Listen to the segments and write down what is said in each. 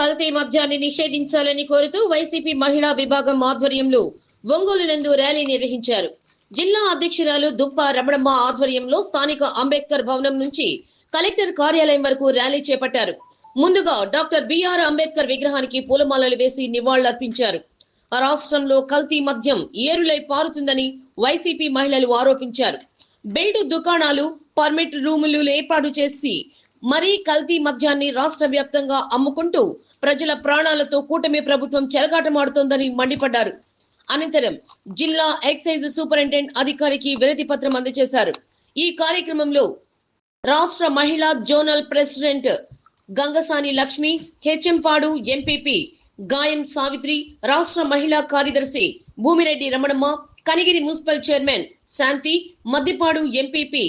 కల్తీ మద్యాన్ని నిషేధించాలని కోరుతూ వైసీపీ మహిళా విభాగం ఆధ్వర్యంలో ఒంగోలు నందు ర్యాలీ నిర్వహించారు. జిల్లా అధ్యక్షురాలు దుప్ప రమణమ్మ ఆధ్వర్యంలో స్థానిక అంబేద్కర్ భవనం నుంచి కలెక్టర్ కార్యాలయం వరకు ర్యాలీ చేపట్టారు. ముందుగా డాక్టర్ బిఆర్ అంబేద్కర్ విగ్రహానికి పూలమాలలు వేసి నివాళులర్పించారు. రాష్ట్రంలో కల్తీ మద్యం ఏరులై పారుతుందని వైసీపీ మహిళలు ఆరోపించారు. బెల్ట్ దుకాణాలు పర్మిట్ రూములు ఏర్పాటు చేసి మరీ కల్తీ మద్యాన్ని రాష్ట్ర వ్యాప్తంగా అమ్ముకుంటూ ప్రజల ప్రాణాలతో కూటమి ప్రభుత్వం చెలగాటమాడుతోందని మండిపడ్డారు. అనంతరం జిల్లా ఎక్సైజ్ సూపరింటెండెంట్ అధికారికి వినతి పత్రం అందజేశారు. ఈ కార్యక్రమంలో రాష్ట్ర మహిళా zonal president Gangasani Lakshmi HM Padu MPP Gayam Savitri రాష్ట్ర మహిళా కార్యదర్శి Bhumireddy Ramanamma Kanigiri municipal chairman Shanti Maddipadu MPP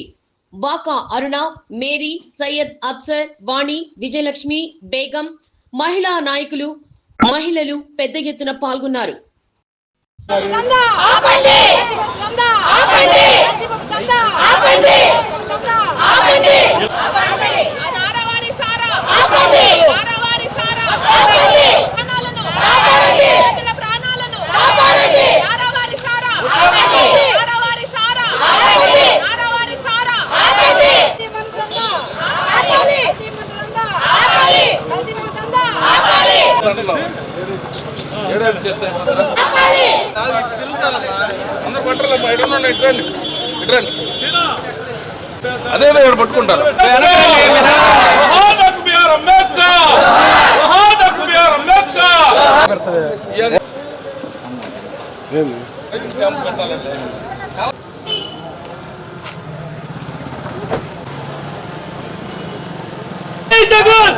Baka Aruna Mary Syed Afsar Vani Vijayalakshmi Begum మహిళా నాయకులు మహిళలు పెద్ద ఎత్తున పాల్గొన్నారు. ఆపండి దందా ఆపండి దందా ఆపండి దందా ఆపండి ఆపండి నారవారి సారా ఆపండి నారవారి సారా ఆపండి ప్రాణాలను కాపాడండి ప్రజల ప్రాణాలను కాపాడండి నారవారి సారా ఆపండి నారవారి సారా ఆపండి నారవారి సారా ఆపండి దందా ఆపండి దందా ఆపండి దందా ఆపండి ఏడాది చేస్తాయి అందరు పట్టరమ్మా ఇటు ఉండండి, ఇటు రండి ఇటు రండి అదే ఇక్కడ పట్టుకుంటారు మహానాయకు బిఆర్ అంబేద్కర్ మహానాయకు బిఆర్ అంబేద్కర్ ఇవన్నీ క్యాంప్ పెట్టాలండి జై Jagan!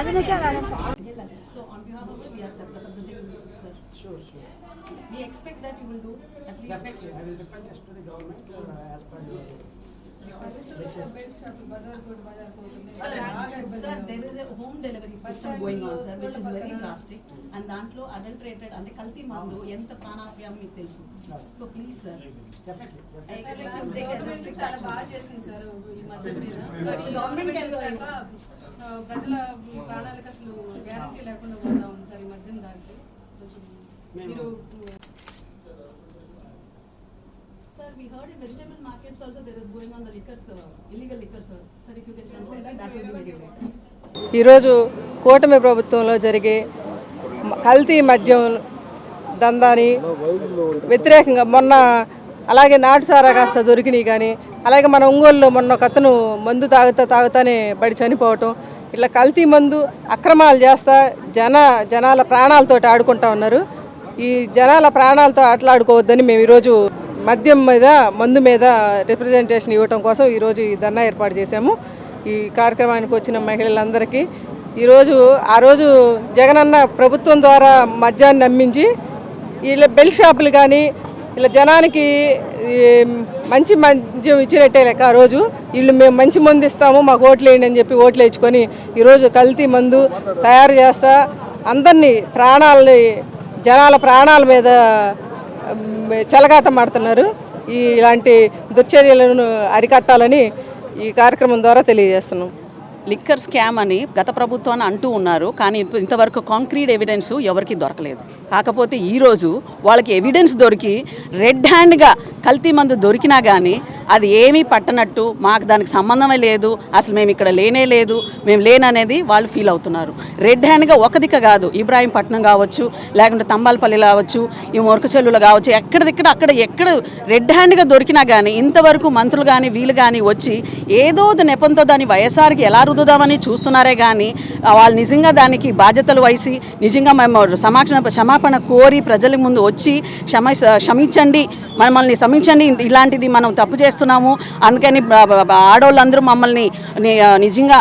జగన్ జై జగన్ జోహార్ వైఎస్ఆర్ జై Jagan So on behalf of we are representing this, sir. Sure, sure. We expect that you will do at least. Definitely, I will request to the government uh, as per your request. Sir, actually, sir, there is a home delivery system going on, sir, which is very drastic. And దాంట్లో adulterated అంటే కల్తీ మందు ఎంత ప్రాణాపాయం మీకు తెలుసు. So please, sir. Definitely. I expect you to take a government strict చాలా action. బాగా చేసింది సార్ ఈ మధ్య మీద సో ఈ గవర్నమెంట్ ప్రజల ప్రాణాలకు అసలు గ్యారంటీ లేకుండా పోతా ఉంది సార్ ఈ మధ్యన దానికి కొంచెం మీరు Sir, we heard in vegetable markets also there is going on the liquors, uh, illegal liquors, sir. Sir, if you can consider that, that would be very great. ఈరోజు కూటమి ప్రభుత్వంలో జరిగే కల్తీ మద్యం దందాని వ్యతిరేకంగా మొన్న అలాగే నాటుసారా కాస్త దొరికినాయి కానీ అలాగే మన ఒంగోలులో మొన్న ఒక అతను మందు తాగుతా తాగుతానే పడి చనిపోవటం ఇట్లా కల్తీ మందు అక్రమాలు చేస్తా జన జనాల ప్రాణాలతో ఆడుకుంటా ఉన్నారు. ఈ జనాల ప్రాణాలతో ఆటలాడుకోవద్దని మేము ఈరోజు మద్యం మీద మందు మీద రిప్రజెంటేషన్ ఇవ్వటం కోసం ఈరోజు ఈ ధర్నా ఏర్పాటు చేశాము. ఈ కార్యక్రమానికి వచ్చిన మహిళలందరికీ ఈరోజు ఆ రోజు జగనన్న ప్రభుత్వం ద్వారా మద్యాన్ని నమ్మించి వీళ్ళ బెల్ షాపులు కానీ ఇలా జనానికి మంచి మద్యం ఇచ్చినట్టే లెక్క ఆ రోజు. వీళ్ళు మేము మంచి మందు ఇస్తాము మాకు ఓట్లు వేయండి అని చెప్పి ఓట్లు వేయించుకొని ఈరోజు కల్తీ మందు తయారు చేస్తా అందరినీ ప్రాణాలని జనాల ప్రాణాల మీద చెలగాటం ఆడుతున్నారు. ఈ ఇలాంటి దుశ్చర్యలను అరికట్టాలని ఈ కార్యక్రమం ద్వారా తెలియజేస్తున్నాం. లిక్కర్ స్కామ్ అని గత ప్రభుత్వాన్ని అంటూ ఉన్నారు. కానీ ఇంతవరకు కాంక్రీట్ ఎవిడెన్స్ ఎవరికి దొరకలేదు. కాకపోతే ఈరోజు వాళ్ళకి ఎవిడెన్స్ దొరికి రెడ్ హ్యాండ్గా కల్తీ మందు దొరికినా కానీ అది ఏమీ పట్టనట్టు మాకు దానికి సంబంధమే లేదు అసలు మేము ఇక్కడ లేనే లేదు మేము లేననేది వాళ్ళు ఫీల్ అవుతున్నారు. రెడ్ హ్యాండ్గా ఒక దిక్క కాదు ఇబ్రాహీంపట్నం కావచ్చు లేకుంటే తంబాలపల్లి కావచ్చు ఈ మొరకచెల్లులు కావచ్చు ఎక్కడిదిక్కడ అక్కడ ఎక్కడ రెడ్ హ్యాండ్గా దొరికినా కానీ ఇంతవరకు మంత్రులు కానీ వీళ్ళు కానీ వచ్చి ఏదో నెపంతో దాన్ని వైఎస్ఆర్కి ఎలా రుద్దుదామని చూస్తున్నారే కానీ వాళ్ళు నిజంగా దానికి బాధ్యతలు వహిసి నిజంగా మేము సమాక్షణ క్షమాపణ కోరి ప్రజల ముందు వచ్చి క్షమ క్షమించండి మమ్మల్ని క్షమించండి ఇలాంటిది మనం తప్పు చేస్తున్నాము. అందుకని ఆడవాళ్ళందరూ మమ్మల్ని నిజంగా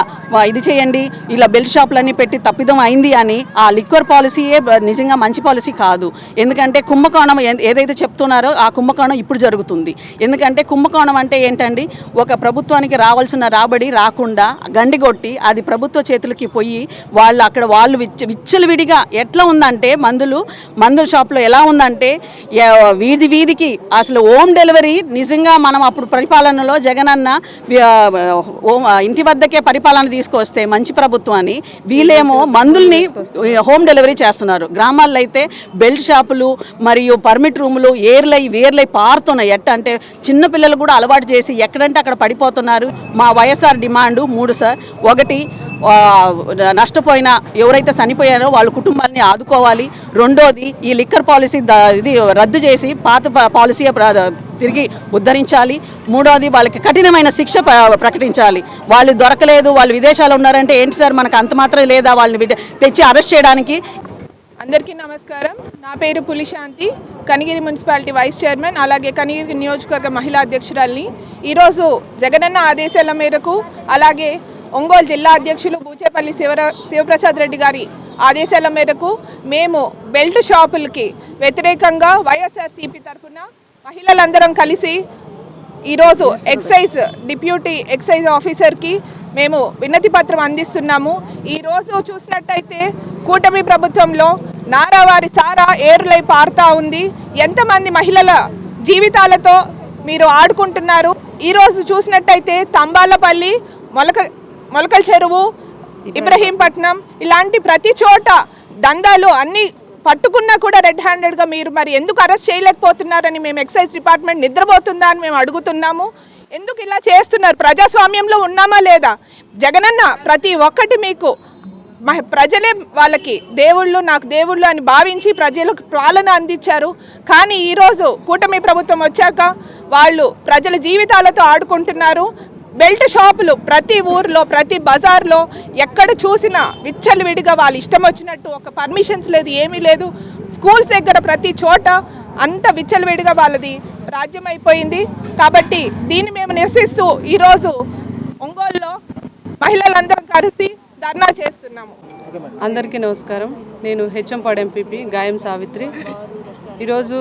ఇది చేయండి. ఇలా బెల్ట్ షాపులన్నీ పెట్టి తప్పిదం అయింది అని ఆ లిక్వర్ పాలసీయే నిజంగా మంచి పాలసీ కాదు. ఎందుకంటే కుంభకోణం ఏదైతే చెప్తున్నారో ఆ కుంభకోణం ఇప్పుడు జరుగుతుంది. ఎందుకంటే కుంభకోణం అంటే ఏంటండి? ఒక ప్రభుత్వానికి రావాల్సిన రాబడి రాకుండా గండిగొట్టి అది ప్రభుత్వ చేతులకి పోయి వాళ్ళు అక్కడ వాళ్ళు విచ్చ విచ్చలవిడిగా ఎట్లా ఉందంటే మందులు మందుల షాప్లో ఎలా ఉందంటే వీధి వీధికి అసలు హోమ్ డెలివరీ నిజంగా మనం అప్పుడు పరిపాలనలో జగనన్న ఇంటి వద్దకే పరిపాలన తీసుకొస్తే మంచి ప్రభుత్వాన్ని వీళ్ళేమో మందుల్ని హోమ్ డెలివరీ చేస్తున్నారు. గ్రామాల్లో అయితే బెల్ట్ షాపులు మరియు పర్మిట్ రూములు ఏర్లై వేర్లై పారుతున్నాయి. ఎట్ట అంటే చిన్న పిల్లలు కూడా అలవాటు చేసి ఎక్కడంటే అక్కడ పడిపోతున్నారు. మా వైఎస్ఆర్ డిమాండ్ మూడు సార్. ఒకటి నష్టపోయిన ఎవరైతే చనిపోయారో వాళ్ళ కుటుంబాలని ఆదుకోవాలి. రెండోది ఈ లిక్కర్ పాలసీ ఇది రద్దు చేసి పాత పాలసీ తిరిగి ఉద్ధరించాలి. మూడోది వాళ్ళకి కఠినమైన శిక్ష ప్రకటించాలి. వాళ్ళు దొరకలేదు వాళ్ళు విదేశాలు ఉన్నారంటే ఏంటి సార్? మనకు అంత మాత్రం లేదా? వాళ్ళని తెచ్చి అరెస్ట్ చేయడానికి. అందరికీ నమస్కారం. నా పేరు Pulishanti Kanigiri municipality vice chairman అలాగే కనిగిరి నియోజకవర్గ మహిళా అధ్యక్షురాల్ని. ఈరోజు జగనన్న ఆదేశాల మేరకు అలాగే ఒంగోలు జిల్లా అధ్యక్షులు బూచేపల్లి శివర శివప్రసాద్ రెడ్డి గారి ఆదేశాల మేరకు మేము బెల్ట్ షాపులకి వ్యతిరేకంగా వైఎస్ఆర్సీపీ తరఫున మహిళలందరం కలిసి ఈరోజు ఎక్సైజ్ డిప్యూటీ ఎక్సైజ్ ఆఫీసర్కి మేము వినతి పత్రం అందిస్తున్నాము. ఈరోజు చూసినట్టయితే కూటమి ప్రభుత్వంలో నారావారి సారా ఏరులై పారుతా ఉంది. ఎంతమంది మహిళల జీవితాలతో మీరు ఆడుకుంటున్నారు? ఈరోజు చూసినట్టయితే తంబాలపల్లి మొలక మొలకల చెరువు ఇబ్రహీంపట్నం. ఇలాంటి ప్రతి చోట దందాలు అన్ని పట్టుకున్నా కూడా రెడ్ హ్యాండెడ్గా మీరు మరి ఎందుకు అరెస్ట్ చేయలేకపోతున్నారని మేము ఎక్సైజ్ డిపార్ట్మెంట్ నిద్రపోతుందా అని మేము అడుగుతున్నాము. ఎందుకు ఇలా చేస్తున్నారు? ప్రజాస్వామ్యంలో ఉన్నామా లేదా? జగనన్న ప్రతి ఒక్కటి మీకు ప్రజలే వాళ్ళకి దేవుళ్ళు నాకు దేవుళ్ళు అని భావించి ప్రజలకు పాలన అందించారు. కానీ ఈరోజు కూటమి ప్రభుత్వం వచ్చాక వాళ్ళు ప్రజల జీవితాలతో ఆడుకుంటున్నారు. బెల్ట్ షాపులు ప్రతి ఊర్లో ప్రతి బజార్లో ఎక్కడ చూసినా విచ్చలవిడిగా వాళ్ళు ఇష్టం వచ్చినట్టు ఒక పర్మిషన్స్ లేదు ఏమీ లేదు. స్కూల్స్ దగ్గర ప్రతి చోట అంత విచ్చలవిడిగా వాళ్ళది రాజ్యం అయిపోయింది కాబట్టి దీన్ని మేము నిరసిస్తూ ఈరోజు ఒంగోలులో మహిళలందరం కలిసి ధర్నా చేస్తున్నాము. అందరికీ నమస్కారం. నేను హెచ్ఎంపాడు ఎంపీపీ గాయం సావిత్రి. ఈరోజు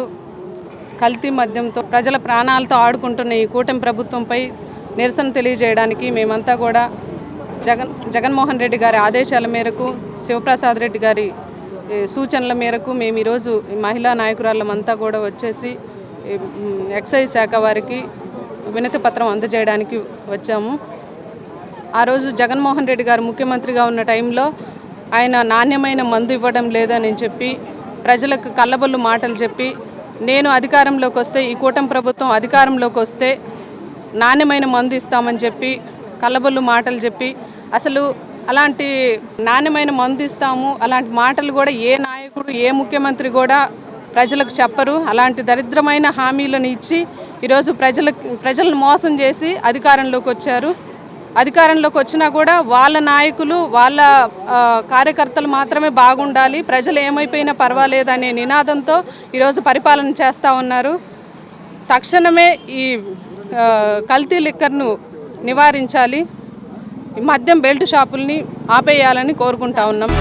కల్తీ మద్యంతో ప్రజల ప్రాణాలతో ఆడుకుంటున్న ఈ కూటమి ప్రభుత్వంపై నిరసన తెలియజేయడానికి మేమంతా కూడా జగన్ జగన్మోహన్ రెడ్డి గారి ఆదేశాల మేరకు శివప్రసాద్ రెడ్డి గారి సూచనల మేరకు మేము ఈరోజు మహిళా నాయకురాళ్ళమంతా కూడా వచ్చేసి ఎక్సైజ్ శాఖ వారికి వినతి పత్రం అందజేయడానికి వచ్చాము. ఆ రోజు జగన్మోహన్ రెడ్డి గారు ముఖ్యమంత్రిగా ఉన్న టైంలో ఆయన నాణ్యమైన మందు ఇవ్వడం లేదని చెప్పి ప్రజలకు కళ్ళబొల్లు మాటలు చెప్పి నేను అధికారంలోకి వస్తే ఈ కూటమి ప్రభుత్వం అధికారంలోకి వస్తే నాణ్యమైన మందు ఇస్తామని చెప్పి కళ్ళబొల్లు మాటలు చెప్పి అసలు అలాంటి నాణ్యమైన మందు ఇస్తాము అలాంటి మాటలు కూడా ఏ నాయకుడు ఏ ముఖ్యమంత్రి కూడా ప్రజలకు చెప్పరు. అలాంటి దరిద్రమైన హామీలను ఇచ్చి ఈరోజు ప్రజలకు ప్రజలను మోసం చేసి అధికారంలోకి వచ్చారు. అధికారంలోకి వచ్చినా కూడా వాళ్ళ నాయకులు వాళ్ళ కార్యకర్తలు మాత్రమే బాగుండాలి. ప్రజలు ఏమైపోయినా పర్వాలేదు అనే నినాదంతో ఈరోజు పరిపాలన చేస్తూ ఉన్నారు. తక్షణమే ఈ కల్తీ లిక్కర్ను నివారించాలి. ఈ మద్యం బెల్ట్ షాపుల్ని ఆపేయాలని కోరుకుంటా ఉన్నాం.